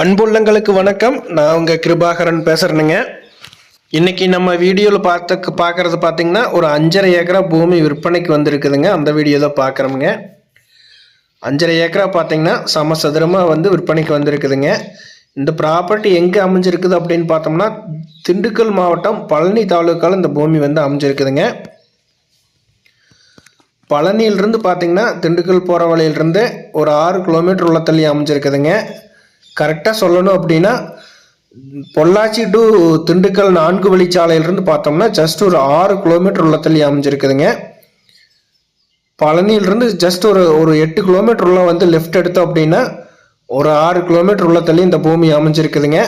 அன்புள்ளங்களுக்கு வணக்கம். நான் உங்கள் கிருபாகரன் பேசுகிறேனுங்க இன்றைக்கி நம்ம வீடியோவில் பார்த்து பார்க்குறது பார்த்தீங்கன்னா ஒரு அஞ்சரை ஏக்கரா பூமி விற்பனைக்கு வந்திருக்குதுங்க. அந்த வீடியோ தான் பார்க்குறோமுங்க. அஞ்சரை ஏக்கரா பார்த்தீங்கன்னா சமசதுரமாக வந்து விற்பனைக்கு வந்திருக்குதுங்க. இந்த ப்ராப்பர்ட்டி எங்கே அமைஞ்சிருக்குது அப்படின்னு பார்த்தோம்னா திண்டுக்கல் மாவட்டம் பழனி தாலுக்காவில் இந்த பூமி வந்து அமைஞ்சிருக்குதுங்க. பழனியிலிருந்து பார்த்திங்கன்னா திண்டுக்கல் போகிற வழியிலிருந்து ஒரு ஆறு கிலோமீட்டர் உள்ள தள்ளி அமைஞ்சிருக்குதுங்க. கரெக்டாக சொல்லணும் அப்படின்னா பொள்ளாச்சி டு திண்டுக்கல் நான்கு வழிச்சாலையிலிருந்து பார்த்தோம்னா ஜஸ்ட் ஒரு ஆறு கிலோமீட்டர் உள்ள தள்ளி அமைஞ்சிருக்குதுங்க. பழனியிலிருந்து ஜஸ்ட் ஒரு ஒரு எட்டு கிலோமீட்டர் உள்ள வந்து லெஃப்ட் எடுத்தோம் அப்படின்னா ஒரு ஆறு கிலோமீட்டர் உள்ள தள்ளி இந்த பூமி அமைஞ்சிருக்குதுங்க.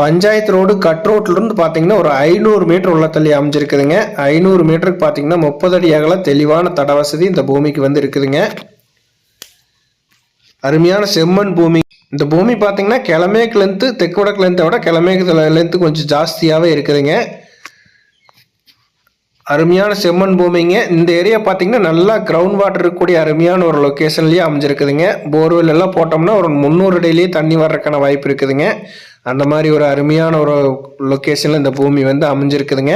பஞ்சாயத்து ரோடு கட் ரோட்லேருந்து பார்த்தீங்கன்னா ஒரு ஐநூறு மீட்டர் உள்ள தள்ளி அமைஞ்சிருக்குதுங்க. ஐநூறு மீட்டருக்கு பார்த்தீங்கன்னா முப்பது அடி அகல தெளிவான தட வசதி இந்த பூமிக்கு வந்து இருக்குதுங்க. அருமையான செம்மண் பூமி. இந்த பூமி பார்த்தீங்கன்னா கிழமேக்கு லென்த்து தெற்கு வடக்கு லென்த்தை விட கிழமேக்கு லென்த்து கொஞ்சம் ஜாஸ்தியாகவே இருக்குதுங்க. அருமையான செம்மண் பூமிங்க. இந்த ஏரியா பார்த்தீங்கன்னா நல்லா கிரவுண்ட் வாட்டர் இருக்கக்கூடிய அருமையான ஒரு லொக்கேஷன்லேயே அமைஞ்சிருக்குதுங்க. போர்வெல் எல்லாம் போட்டோம்னா ஒரு முந்நூறு அடியிலேயே தண்ணி வர்றதுக்கான வாய்ப்பு இருக்குதுங்க. அந்த மாதிரி ஒரு அருமையான ஒரு லொக்கேஷனில் இந்த பூமி வந்து அமைஞ்சிருக்குதுங்க.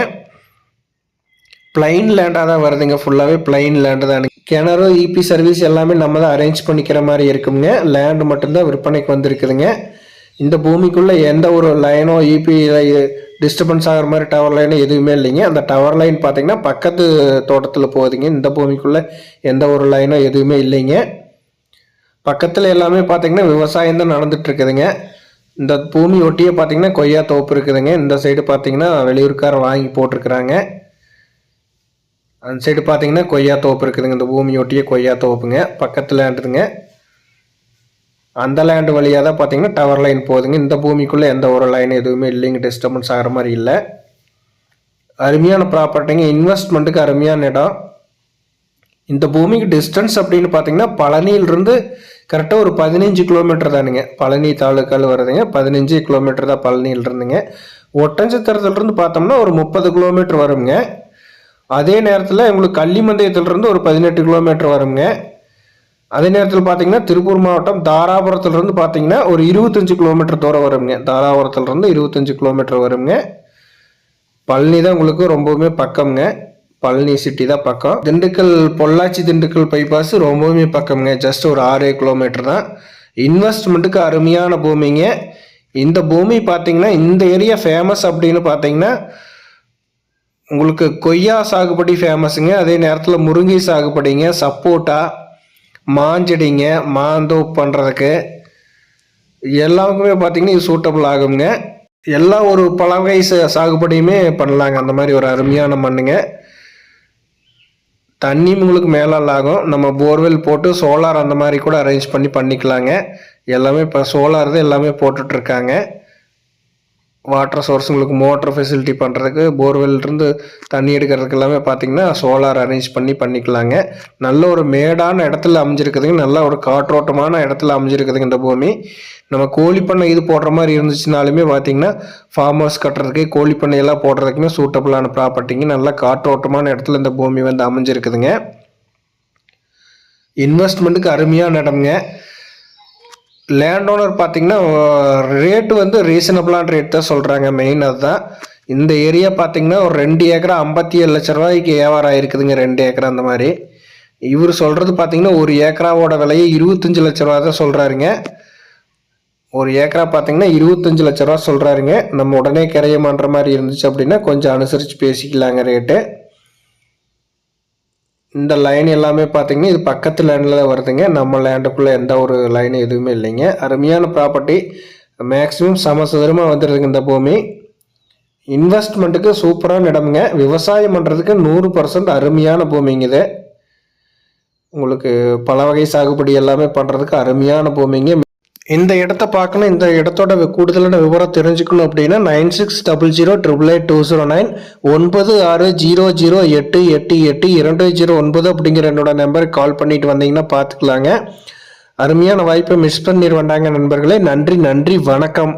பிளைன் லேண்டாக தான் வருதுங்க. ஃபுல்லாகவே பிளைன் லேண்டு தான் கிணறு இபி சர்வீஸ் எல்லாமே நம்ம தான் அரேஞ்ச் பண்ணிக்கிற மாதிரி இருக்குங்க. லேண்டு மட்டும்தான் விற்பனைக்கு வந்திருக்குதுங்க. இந்த பூமிக்குள்ளே எந்த ஒரு லைனோ இபி டிஸ்டர்பன்ஸ் ஆகிற மாதிரி டவர் லைனோ எதுவுமே இல்லைங்க. அந்த டவர் லைன் பார்த்தீங்கன்னா பக்கத்து தோட்டத்தில் போகுதுங்க. இந்த பூமிக்குள்ளே எந்த ஒரு லைனோ எதுவுமே இல்லைங்க. பக்கத்தில் எல்லாமே பார்த்தீங்கன்னா விவசாயம் தான் நடந்துகிட்ருக்குதுங்க இந்த பூமி ஒட்டியே பார்த்தீங்கன்னா கொய்யா தோப்பு இருக்குதுங்க. இந்த சைடு பார்த்தீங்கன்னா வெளியூர்காரர் வாங்கி போட்டிருக்கிறாங்க. அந்த சைடு பார்த்தீங்கன்னா கொய்யா தோப்பு இருக்குதுங்க. இந்த பூமியொட்டியே கொய்யா தோப்புங்க. பக்கத்து லேண்டுதுங்க அந்த லேண்டு வழியாக தான் பார்த்தீங்கன்னா டவர் லைன் போகுதுங்க. இந்த பூமிக்குள்ளே எந்த ஒரு லைன் எதுவுமே இல்லைங்க. டிஸ்டர்பன்ஸ் ஆகிற மாதிரி இல்லை. அருமையான ப்ராப்பர்ட்டிங்க இன்வெஸ்ட்மெண்ட்டுக்கு அருமையான இடம். இந்த பூமிக்கு டிஸ்டன்ஸ் அப்படின்னு பார்த்தீங்கன்னா பழனியிலிருந்து கரெக்டாக ஒரு பதினஞ்சு கிலோமீட்டர் தானுங்க. பழனி தாலுக்கால் வருதுங்க பதினஞ்சு கிலோமீட்டர் தான் பழனியில் இருந்துங்க ஒட்டஞ்சத்திரத்துலேருந்து பார்த்தோம்னா ஒரு முப்பது கிலோமீட்டர் வருங்க அதே நேரத்தில் உங்களுக்கு கள்ளிமந்தயத்திலிருந்து ஒரு பதினெட்டு கிலோமீட்டர் வருங்க. அதே நேரத்தில் பார்த்தீங்கன்னா திருப்பூர் மாவட்டம் தாராபுரத்துலேருந்து பார்த்தீங்கன்னா ஒரு இருபத்தஞ்சு கிலோமீட்டர் தூரம் வருங்க. தாராபுரத்துலேருந்து இருபத்தஞ்சு கிலோமீட்டர் வருங்க. பழனி தான் உங்களுக்கு ரொம்பவுமே பக்கம்ங்க. பழனி சிட்டி தான் பக்கம். திண்டுக்கல் பொள்ளாச்சி திண்டுக்கல் பைபாஸ் ரொம்பவுமே பக்கம்ங்க. ஜஸ்ட் ஒரு ஆறு கிலோமீட்டர் தான். இன்வெஸ்ட்மெண்ட்டுக்கு அருமையான பூமிங்க. இந்த பூமி பார்த்தீங்கன்னா இந்த ஏரியா ஃபேமஸ் அப்படின்னு பார்த்தீங்கன்னா உங்களுக்கு கொய்யா சாகுபடி ஃபேமஸுங்க அதே நேரத்தில் முருங்கை சாகுபடிங்க சப்போட்டா மாஞ்செடிங்க மாந்தோ பண்ணுறதுக்கு எல்லாருக்குமே பார்த்தீங்கன்னா இது சூட்டபிள் ஆகுங்க எல்லா ஒரு பழவகை சாகுபடியுமே பண்ணலாங்க. அந்த மாதிரி ஒரு அருமையான மண்ணுங்க. தண்ணியும் உங்களுக்கு மேலால் ஆகும். நம்ம போர்வெல் போட்டு சோலார் அந்த மாதிரி கூட அரேஞ்ச் பண்ணி பண்ணிக்கலாங்க. எல்லாமே இப்போ சோலார் தான் எல்லாமே போட்டுட்ருக்காங்க. வாட்டர் சோர்ஸ் உங்களுக்கு மோட்டர் ஃபெசிலிட்டி பண்ணுறதுக்கு போர்வெல்லிருந்து தண்ணி எடுக்கிறதுக்கு எல்லாமே பார்த்தீங்கன்னா சோலார் அரேஞ்ச் பண்ணி பண்ணிக்கலாங்க. நல்ல ஒரு மேடான இடத்துல அமைஞ்சிருக்குதுங்க. நல்ல ஒரு காற்றோட்டமான இடத்துல அமைஞ்சிருக்குதுங்க இந்த பூமி. நம்ம கோழி பண்ணை இது போடுற மாதிரி இருந்துச்சுனாலுமே பார்த்திங்கன்னா ஃபார்ம் ஹவுஸ் கட்டுறதுக்கு கோழி பண்ணையெல்லாம் போடுறதுக்குமே சூட்டபுளான ப்ராப்பர்ட்டிங்க நல்ல காற்றோட்டமான இடத்துல இந்த பூமி வந்து அமைஞ்சிருக்குதுங்க. இன்வெஸ்ட்மெண்ட்டுக்கு அருமையான இடம்ங்க. லேண்ட் ஓனர் பார்த்தீங்கன்னா ரேட்டு வந்து ரீசனபிளான ரேட் தான் சொல்கிறாங்க மெயின் அதுதான். இந்த ஏரியா பார்த்தீங்கன்னா ஒரு ரெண்டு ஏக்கரா ஐம்பத்தி ஏழு லட்ச ரூபாய்க்கு வியாபாரம் ஆயிருக்குதுங்க ரெண்டு ஏக்கரா அந்த மாதிரி. இவர் சொல்கிறது பார்த்தீங்கன்னா ஒரு ஏக்கராவோட விலையை இருபத்தஞ்சி லட்ச ரூபா தான் சொல்கிறாருங்க ஒரு ஏக்கரா பார்த்தீங்கன்னா இருபத்தஞ்சி லட்ச ரூபா சொல்கிறாருங்க நம்ம உடனே கிரையமான்ற மாதிரி இருந்துச்சு அப்படின்னா கொஞ்சம் அனுசரித்து பேசிக்கலாங்க ரேட்டு இந்த லைன் எல்லாமே பார்த்தீங்கன்னா இது பக்கத்து லேண்டில் தான் வருதுங்க. நம்ம லேண்டுக்குள்ளே எந்த ஒரு லைன் எதுவுமே இல்லைங்க. அருமையான ப்ராப்பர்ட்டி மேக்ஸிமம் சமசதுரமாக வந்துடுதுங்க இந்த பூமி. இன்வெஸ்ட்மெண்ட்டுக்கு சூப்பரான இடமுங்க. விவசாயம் பண்ணுறதுக்கு நூறு பர்சன்ட் அருமையான பூமிங்க இது. உங்களுக்கு பல வகை சாகுபடி எல்லாமே பண்ணுறதுக்கு அருமையான பூமிங்க. இந்த இடத்த பார்க்கணும் இந்த இடத்தோட கூடுதலான விவரம் தெரிஞ்சுக்கணும் அப்படின்னா nine six double zero triple eight two zero nine ஒன்பது ஆறு ஜீரோ ஜீரோ எட்டு எட்டு எட்டு இரண்டு ஜீரோ ஒன்பது அப்படிங்கிற என்னோட நம்பருக்கு கால் பண்ணிட்டு வந்தீங்கன்னா பார்த்துக்கலாங்க. அருமையான வாய்ப்பை மிஸ் பண்ணிடுவாண்டாங்க நண்பர்களே நன்றி நன்றி வணக்கம்.